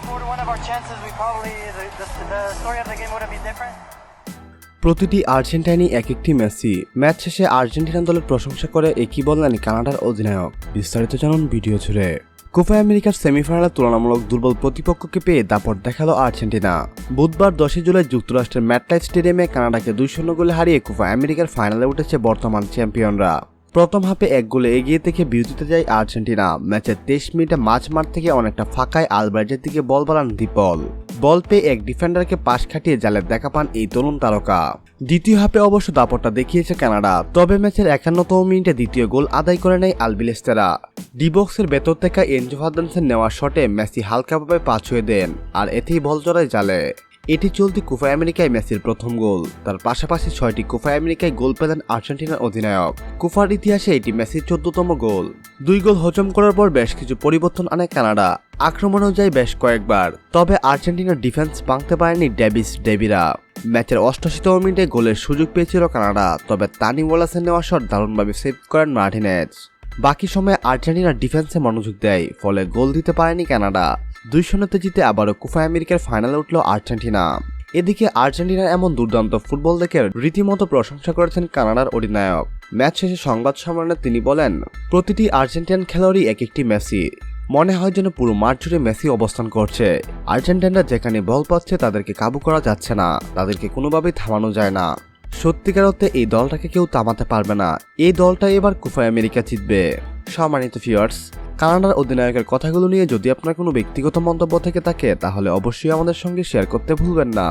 scored one of our chances, we probably the, the, the story of the game would have been different. প্রতিটি আর্জেন্টাইনই এক একটি Messi. Match শেষে Argentina দলের প্রশংসা করে একই বললেন কানাডার অধিনায়ক। বিস্তারিত জানুন ভিডিও জুড়ে। কোপা আমেরিকার সেমিফাইনালে তুলনামূলক দুর্বল প্রতিপক্ষকে পেয়ে দাপট দেখাল আর্জেন্টিনা। বুধবার দশই জুলাই যুক্তরাষ্ট্রের ম্যাটলাইট স্টেডিয়ামে কানাডাকে দুই শূন্য গোলে হারিয়ে কোপা আমেরিকার ফাইনালে উঠেছে বর্তমান চ্যাম্পিয়নরা। প্রথম হাফে এক গোলে এগিয়ে থেকে বিরতিতে যায় আর্জেন্টিনা। ম্যাচের তেইশ মিনিটে মাঝ মাঠ থেকে অনেকটা ফাঁকায় আলবার্জের দিকে বল বাড়ান দীপল। বল পেয়ে এক ডিফেন্ডারকে পাশ খাটিয়ে জালের দেখা পান এই তরুণ তারকা। দ্বিতীয় হাফে অবশ্য দাপটটা দেখিয়েছে কানাডা, তবে ম্যাচের একান্নতম মিনিটে দ্বিতীয় গোল আদায় করে নেয় আলবিলেস্তেরা ডিবক্সের ভেতর থেকে এনজো নেওয়া শটে মেসি হালকাভাবে পা ছুঁয়ে দেন, আর এতেই বল জড়ায় জালে। এটি চলতি কোফা আমেরিকায় মেসির প্রথম গোল। তার পাশাপাশি ছয়টি কোফা আমেরিকায় গোল পেলেন আর্জেন্টিনার অধিনায়ক। কুফার ইতিহাসে এটি মেসির চোদ্দতম গোল। দুই গোল হজম করার পর বেশ কিছু পরিবর্তন আনে কানাডা। আক্রমণ অনুযায়ী বেশ কয়েকবার। তবে আর্জেন্টিনার ডিফেন্স ভাঙতে পারেনি ডেভিস ডেভিরা। ম্যাচের অষ্টাশিতম মিনিটে গোলের সুযোগ পেয়েছিল কানাডা, তবে তানি ওয়ালাসের নেওয়া শট দারুণভাবে সেভ করেন মার্টিনেজ। বাকি সময়ে আর্জেন্টিনা ডিফেন্সে মনোযোগ দেয়, ফলে গোল দিতে পারেনি কানাডা। দুই শূন্যতে জিতে আবারও কুফা আমেরিকার ফাইনালে উঠল আর্জেন্টিনা। এদিকে আর্জেন্টিনার এমন দুর্দান্ত ফুটবল দেখে রীতিমতো প্রশংসা করেছেন কানাডার অধিনায়ক। ম্যাচ শেষে সংবাদ সম্মেলনে তিনি বলেন, প্রতিটি আর্জেন্টিনান খেলোয়াড়ই এক একটি মেসি। মনে হয় যেন পুরো মাঠ জুড়ে মেসি অবস্থান করছে। আর্জেন্টিনারা যেখানে বল পাচ্ছে তাদেরকে কাবু করা যাচ্ছে না। তাদেরকে কোনোভাবেই থামানো যায় না। সত্যিকার অর্থে এই দলটাকে কেউ থামাতে পারবে না। এই দলটা এবার কুফা আমেরিকা জিতবে। সম্মানিত ফিয়ার্স কানাডার অধিনায়কের কথাগুলো নিয়ে যদি আপনার কোনো ব্যক্তিগত মন্তব্য থেকে থাকে, তাহলে অবশ্যই আমাদের সঙ্গে শেয়ার করতে ভুলবেন না।